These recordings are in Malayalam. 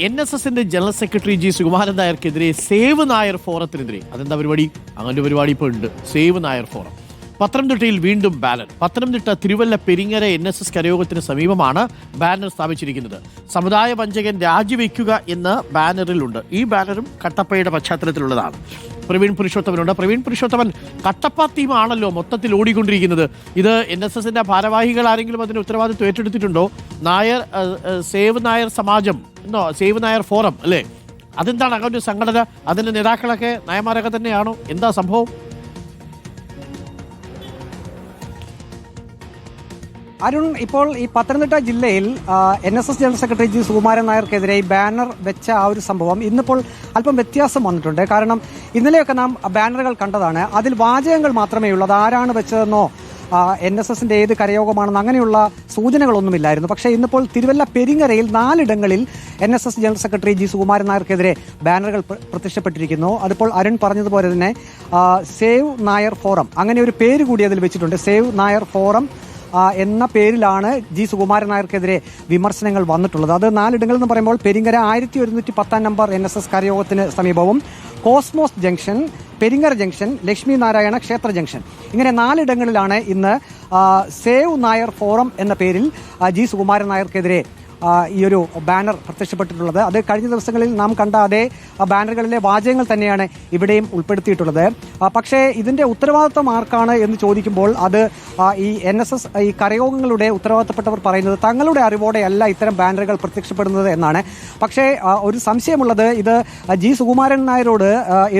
എൻ എസ് എസിന്റെ ജനറൽ സെക്രട്ടറി ജി സുകുമാരൻ നായർക്കെതിരെ സേവ് നായർ ഫോറത്തിനെതിരെ അതെന്താ പരിപാടി? അങ്ങനെ പരിപാടി ഇപ്പോൾ ഉണ്ട്. Save Nair forum. പത്തനംതിട്ടയിൽ വീണ്ടും banner Pathanamthitta Thiruvalla Peringara N S S കരയോഗത്തിന് സമീപമാണ് ബാനർ സ്ഥാപിച്ചിരിക്കുന്നത്. സമുദായ വഞ്ചകൻ രാജിവെക്കുക എന്ന് ബാനറിലുണ്ട്. ഈ ബാനറും കട്ടപ്പയുടെ പശ്ചാത്തലത്തിലുള്ളതാണ്. പ്രവീൺ പുരുഷോത്തമനുണ്ട്. പ്രവീൺ പുരുഷോത്തമൻ കട്ടപ്പ ടീമാണല്ലോ മൊത്തത്തിൽ ഓടിക്കൊണ്ടിരിക്കുന്നത്. ഇത് എൻ എസ് എസിന്റെ ഭാരവാഹികൾ ആരെങ്കിലും അതിന് ഉത്തരവാദിത്വം ഏറ്റെടുത്തിട്ടുണ്ടോ? നായർ സേവ് നായർ സമാജം എന്നോ സേവ് നായർ ഫോറം അല്ലേ? അതെന്താണ് അങ്ങനെ ഒരു സംഘടന? അതിന്റെ നേതാക്കളൊക്കെ നയമാരൊക്കെ തന്നെയാണോ? എന്താ സംഭവം? അരുൺ ഇപ്പോൾ ഈ പത്തനംതിട്ട ജില്ലയിൽ N S S general secretary G Sukumaran നായർക്കെതിരെ ഈ ബാനർ വെച്ച ആ ഒരു സംഭവം ഇന്നിപ്പോൾ അല്പം വ്യത്യാസം വന്നിട്ടുണ്ട്. കാരണം ഇന്നലെയൊക്കെ നാം ബാനറുകൾ കണ്ടതാണ്. അതിൽ വാചകങ്ങൾ മാത്രമേ ഉള്ളൂ. അത് ആരാണ് വെച്ചതെന്നോ എൻ എസ് എസിന്റെ ഏത് കരയോഗമാണെന്ന് അങ്ങനെയുള്ള സൂചനകളൊന്നുമില്ലായിരുന്നു. പക്ഷേ ഇന്നിപ്പോൾ തിരുവല്ല പെരിങ്ങരയിൽ നാലിടങ്ങളിൽ N S S general secretary G Sukumaran നായർക്കെതിരെ ബാനറുകൾ പ്ര- പ്രത്യക്ഷപ്പെട്ടിരിക്കുന്നു. അതിപ്പോൾ അരുൺ പറഞ്ഞതുപോലെ തന്നെ സേവ് നായർ ഫോറം അങ്ങനെ ഒരു പേര് കൂടി അതിൽ വെച്ചിട്ടുണ്ട്. സേവ് നായർ ഫോറം എന്ന പേരിലാണ് ജി സുകുമാരൻ നായർക്കെതിരെ വിമർശനങ്ങൾ വന്നിട്ടുള്ളത്. അത് നാലിടങ്ങളിൽ എന്ന് പറയുമ്പോൾ പെരിങ്ങര ആയിരത്തി ഒരുന്നൂറ്റി പത്താം നമ്പർ എൻ എസ് എസ് കരയോഗത്തിന് സമീപവും cosmos junction Peringara junction Lakshmi Narayana ക്ഷേത്ര ജംഗ്ഷൻ. ഇങ്ങനെ നാലിടങ്ങളിലാണ് ഇന്ന് സേവ് നായർ ഫോറം എന്ന പേരിൽ ജി സുകുമാരൻ നായർക്കെതിരെ ഈ ഒരു ബാനർ പ്രത്യക്ഷപ്പെട്ടിട്ടുള്ളത്. അത് കഴിഞ്ഞ ദിവസങ്ങളിൽ നാം കണ്ട അതേ ബാനറുകളിലെ വാചകങ്ങൾ തന്നെയാണ് ഇവിടെയും ഉൾപ്പെടുത്തിയിട്ടുള്ളത്. പക്ഷേ ഇതിന്റെ ഉത്തരവാദിത്വം ആർക്കാണ് എന്ന് ചോദിക്കുമ്പോൾ അത് ഈ എൻ എസ് എസ് ഈ കരയോഗങ്ങളുടെ ഉത്തരവാദിത്തപ്പെട്ടവർ പറയുന്നത് തങ്ങളുടെ അറിവോടെയല്ല ഇത്തരം ബാനറുകൾ പ്രത്യക്ഷപ്പെടുന്നത് എന്നാണ്. പക്ഷേ ഒരു സംശയമുള്ളത്. ഇത് ജി സുകുമാരൻ നായരോട്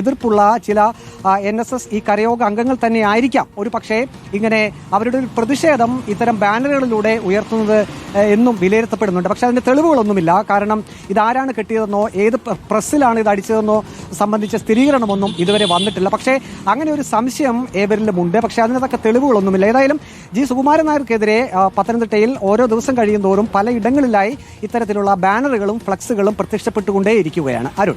എതിർപ്പുള്ള ചില എൻ എസ് എസ് ഈ കരയോഗ അംഗങ്ങൾ തന്നെ ആയിരിക്കാം ഒരു പക്ഷേ ഇങ്ങനെ അവരുടെ ഒരു പ്രതിഷേധം ഇത്തരം ബാനറുകളിലൂടെ ഉയർത്തുന്നത് എന്നും വിലയിരുത്തപ്പെടുന്നുണ്ട്. പക്ഷേ അതിന്റെ തെളിവുകളൊന്നുമില്ല. കാരണം ഇതാരാണ് കെട്ടിയതെന്നോ ഏത് പ്ര- പ്രസ്സിലാണ് ഇത് അടിച്ചതെന്നോ സംബന്ധിച്ച സ്ഥിരീകരണമൊന്നും ഇതുവരെ വന്നിട്ടില്ല. പക്ഷേ അങ്ങനെ ഒരു സംശയം ഏവരിലും ഉണ്ട്. പക്ഷേ അതിനതൊക്കെ തെളിവുകളൊന്നുമില്ല. ഏതായാലും ജി. സുകുമാരൻ നായർക്കെതിരെ പത്തനംതിട്ടയിൽ ഓരോ ദിവസം കഴിയും തോറും പലയിടങ്ങളിലായി ഇത്തരത്തിലുള്ള ബാനറുകളും ഫ്ലക്സുകളും പ്രത്യക്ഷപ്പെട്ടുകൊണ്ടേയിരിക്കുകയാണ് അരുൺ.